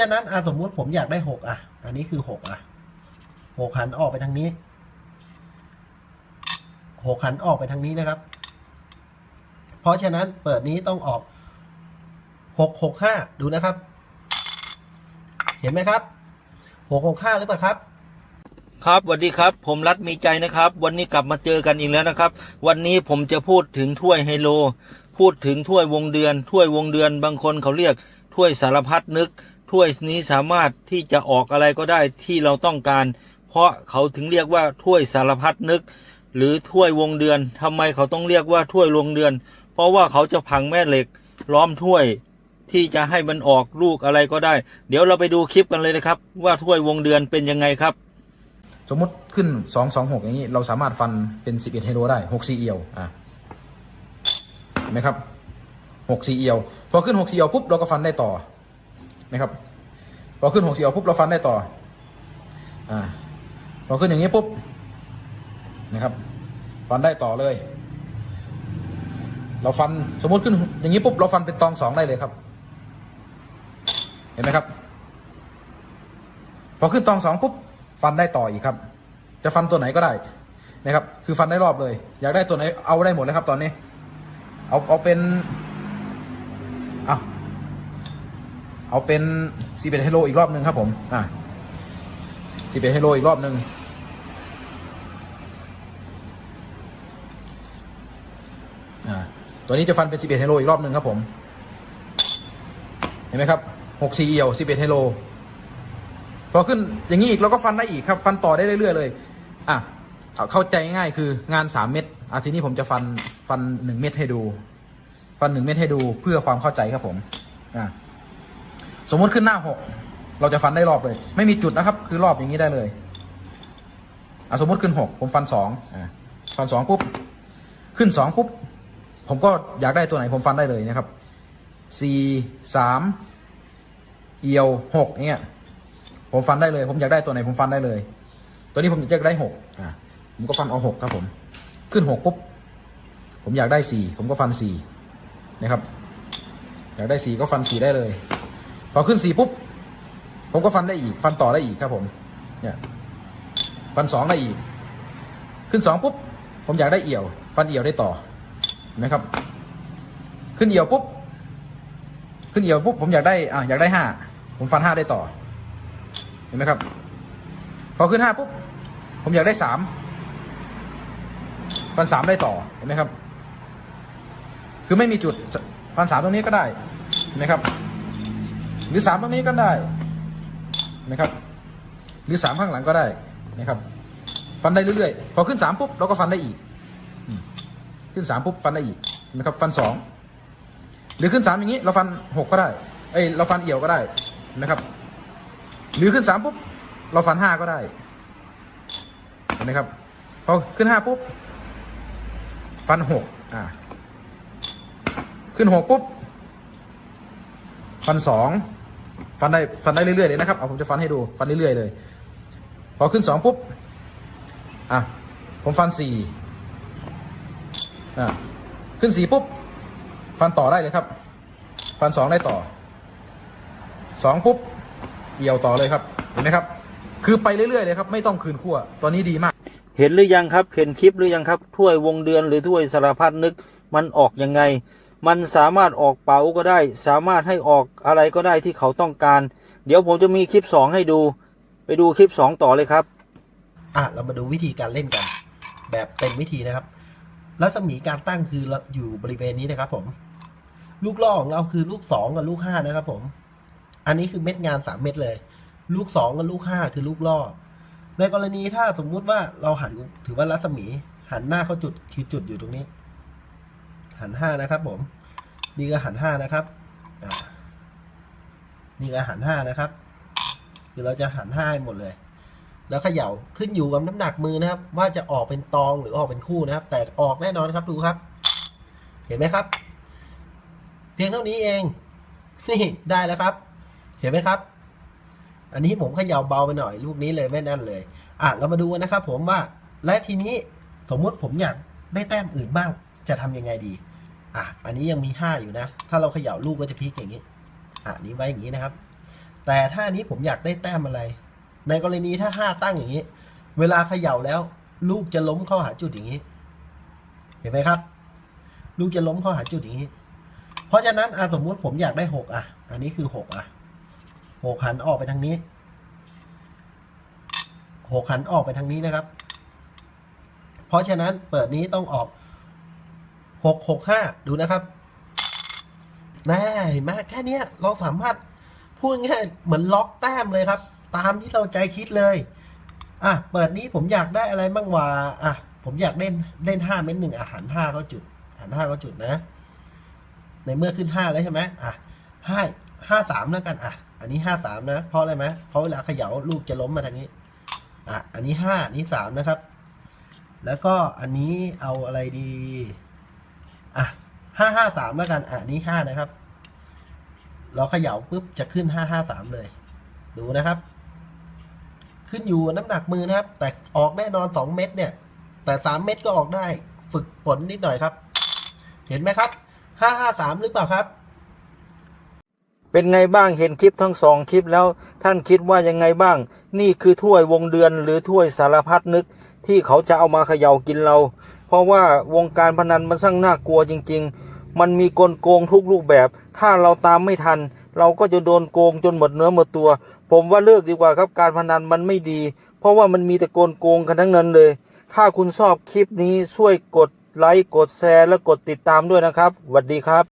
ฉะนั้นอะสมมุติผมอยากได้หกอะ อันนี้คือหกอะหกหันออกไปทางนี้หกหันออกไปทางนี้นะครับ เพราะฉะนั้นเปิดนี้ต้องออกหกหกห้าดูนะครับ เห็นไหมครับหกหกห้าหรือเปล่าครับครับสวัสดีครับ ผมรัฐมีใจนะครับ วันนี้กลับมาเจอกันอีกแล้วนะครับ วันนี้ผมจะพูดถึงถ้วยไฮโล พูดถึงถ้วยวงเดือน ถ้วยวงเดือน บางคนเขาเรียกถ้วยสารพัดนึก ถ้วยนี้สามารถที่จะออกอะไรก็ได้ที่เราต้องการ เพราะเขาถึงเรียกว่าถ้วยสารพัดนึก หรือถ้วยวงเดือนทำไมเขาต้องเรียกว่าถ้วยวงเดือน เพราะว่าเขาจะพังแม่เหล็กล้อมถ้วยที่จะให้มันออกลูกอะไรก็ได้ เดี๋ยวเราไปดูคลิปกันเลยนะครับ ว่าถ้วยวงเดือนเป็นยังไงครับ สมมติขึ้นสองสองหกอย่างนี้เราสามารถฟันเป็นสิบเอ็ดไฮโลได้หกสี่เอียวอะเห็นไหมครับหกสี่เอียว พอขึ้นหกสี่เอียวปุ๊บเราก็ฟันได้ต่อ นะครับพอขึ้นหกสี่เอียวปุ๊บเราฟันได้ต่ออ่าพอขึ้นอย่างนี้ปุ๊บนะครับ ฟันได้ต่อเลย เราฟันสมมติขึ้นอย่างนี้ปุ๊บเราฟันเป็นตองสองได้เลยครับ เห็นไหมครับ พอขึ้นตองสองปุ๊บฟันได้ต่ออีกครับ จะฟันตัวไหนก็ได้นะครับ คือฟันได้รอบเลย อยากได้ตัวไหนเอาได้หมดเลยครับ ตอนนี้ เอาเอาเป็น เอาเป็นซีเบตเฮโลอีกรอบหนึ่งครับผม อ่าซีเบตเฮโลอีกรอบหนึ่งอ่าตัวนี้จะฟันเป็นซีเบตเฮโลอีกรอบหนึ่งครับผม เห็นไหมครับหกซีเอี่ยวซีเบตเฮโลพอขึ้นอย่างนี้อีกเราก็ฟันได้อีกครับ ฟันต่อได้เรื่อยๆเลย อะเอาเข้าใจง่ายคืองานสามเม็ดอะทีนี้ผมจะฟันฟันหนึ่งเม็ดให้ดู ฟันหนึ่งเม็ดให้ดูเพื่อความเข้าใจครับผม อะ สมมติขึ้นหน้าหกเราจะฟันได้รอบเลย ไม่มีจุดนะครับ คือรอบอย่างนี้ได้เลยอสมมติขึ้นหกผมฟันสองฟันสองปุ๊บ ขึ้นสองปุ๊บ ผมก็อยากได้ตัวไหนผมฟันได้เลยนะครับสี่สามเอียวหกเงี้ยผมฟันได้เลย ผมอยากได้ตัวไหนผมฟันได้เลย ตัวนี้ผมอยากได้หกอ่าผมก็ฟันเอาหกครับผม ขึ้นหกปุ๊บ ผมอยากได้สี่ผมก็ฟันสี่นะครับ อยากได้สี่ก็ฟันสี่ได้เลย พอขึ้นสี่ปุ๊บ ผมก็ฟันได้อีก ฟันต่อได้อีกครับผม เนี่ยฟันสองได้อีก ขึ้นสองปุ๊บ ผมอยากได้เอี่ยว ฟันเอี่ยวได้ต่อเห็นไหมครับ ขึ้นเอี่ยวปุ๊บ ขึ้นเอี่ยวปุ๊บผมอยากได้อ่าอยากได้ห้าผมฟันห้าได้ต่อ เห็นไหมครับ พอขึ้นห้าปุ๊บ ผมอยากได้สามฟันสามได้ต่อ เห็นไหมครับ คือไม่มีจุด ฟันสามตรงนี้ก็ได้ เห็นไหมครับ หรือสามตรงนี้ก็ได้นไหมครับ หรือสามข้างหลังก็ได้นะครับ ฟันได้เรื่อยๆพอขึ้นสามปุ๊บเราก็ฟันได้อีก ขึ้นสามปุ๊บฟันได้อีกนไหมครับ ฟันสองหรือขึ้นสามอย่างนี้ เราฟันหกก็ได้เอ้ยเราฟันเอี่ยวก็ได้นไหมครับ หรือขึ้นสามปุ๊บเราฟันห้าก็ได้นไหมครับพอขึ้นห้าปุ๊บฟันหกอ่าขึ้นหกปุ๊บฟันสอง ฟันได้ฟันได้เรื่อยๆเลยนะครับเอาผมจะฟันให้ดูฟันเรื่อยๆเลย พอขึ้นสองปุ๊บอะผมฟันสี่อะขึ้นสี่ปุ๊บ ฟันต่อได้เลยครับ ฟันสองได้ต่อสองปุ๊บเอี่ยวต่อเลยครับเห็นไหมครับ คือไปเรื่อยๆเลยครับ ไม่ต้องคืนขั้วตอนนี้ดีมาก เห็นหรือยังครับ เห็นคลิปหรือยังครับถ้วยวงเดือนหรือถ้วยสารพัดนึกมันออกยังไง มันสามารถออกเป๋าก็ได้ สามารถให้ออกอะไรก็ได้ที่เขาต้องการ เดี๋ยวผมจะมีคลิปสองให้ดู ไปดูคลิปสองต่อเลยครับ อะ เรามาดูวิธีการเล่นกัน แบบเต็มวิธีนะครับ รัศมีการตั้งคือเราอยู่บริเวณนี้นะครับ ผม ลูกล่อของเราคือลูกสองกับลูกห้านะครับ ผม อันนี้คือเม็ดงานสามเม็ดเลย ลูกสองกับลูกห้าคือลูกล่อ ในกรณีถ้าสมมุติว่าเราหันถือว่ารัศมีหันหน้าเข้าจุดคือจุดอยู่ตรงนี้ หันห้านะครับผม นี่ก็หันห้านะครับนี่ก็หันห้านะครับ คือเราจะหันห้าให้หมดเลย แล้วเขย่าขึ้นอยู่กับน้ำหนักมือนะครับ ว่าจะออกเป็นตองหรือออกเป็นคู่นะครับ แต่ออกแน่นอนครับดูครับ เห็นไหมครับ เพียงเท่านี้เอง นี่ได้แล้วครับ เห็นไหมครับ อันนี้ผมเขย่าเบาไปหน่อย ลูกนี้เลยไม่แน่นเลย อะเรามาดูกันนะครับ ผมว่า และทีนี้สมมุติผมอยากได้แต้มอื่นบ้าง จะทำยังไงดี อะ อันนี้ยังมีห้าอยู่นะ ถ้าเราเขย่าลูกก็จะพลิกอย่างนี้ อะนี้ไว้อย่างนี้นะครับ แต่ถ้าอันนี้ผมอยากได้แต้มอะไร ในกรณีถ้าห้าตั้งอย่างนี้ เวลาเขย่าแล้ว ลูกจะล้มเข้าหาจุดอย่างนี้ เห็นไหมครับ ลูกจะล้มเข้าหาจุดอย่างนี้ เพราะฉะนั้นอะสมมุติผมอยากได้หกอะ อันนี้คือหกอะหกหันออกไปทางนี้หกหันออกไปทางนี้นะครับ เพราะฉะนั้นเปิดนี้ต้องออก หกหกห้าดูนะครับน่าเห็นไหมแค่นี้เราสามารถพูดง่ายเหมือนล็อกแต้มเลยครับ ตามที่เราใจคิดเลย อะ เปิดนี้ผมอยากได้อะไรบ้างวะอะ ผมอยากเล่นเล่นห้าเม็ดหนึ่งอะหันห้าเข้าจุดหันห้าเข้าจุดนะ ในเมื่อขึ้นห้าแล้วใช่ไหมอะห้าห้าสามแล้วกันอะ อันนี้ห้าสามนะ เพราะอะไรไหมเพราะเวลาเขย่าลูกจะล้มมาทางนี้ อะ อันนี้ห้านี้สามนะครับ แล้วก็อันนี้เอาอะไรดี ห้าห้าสามแล้วกันอะอันนี้ห้านะครับ เราเขย่าปุ๊บจะขึ้นห้าห้าสามเลย ดูนะครับ ขึ้นอยู่น้ำหนักมือนะครับ แต่ออกแน่นอนสองเม็ดเนี่ย แต่สามเม็ดก็ออกได้ ฝึกฝนนิดหน่อยครับ เห็นไหมครับห้าห้าสามหรือเปล่าครับ เป็นไงบ้างเห็นคลิปทั้งสองคลิปแล้วท่านคิดว่ายังไงบ้าง นี่คือถ้วยวงเดือนหรือถ้วยสารพัดนึกที่เขาจะเอามาเขย่ากินเรา เพราะว่าวงการพนันมันช่างน่ากลัวจริง ๆ มันมีกลโกงทุกรูปแบบ ถ้าเราตามไม่ทัน เราก็จะโดนโกงจนหมดเนื้อหมดตัว ผมว่าเลิกดีกว่าครับการพนันมันไม่ดี เพราะว่ามันมีแต่โกนโกงกันทั้งนั้นเลย ถ้าคุณชอบคลิปนี้ช่วยกดไลค์กดแชร์และกดติดตามด้วยนะครับสวัสดีครับ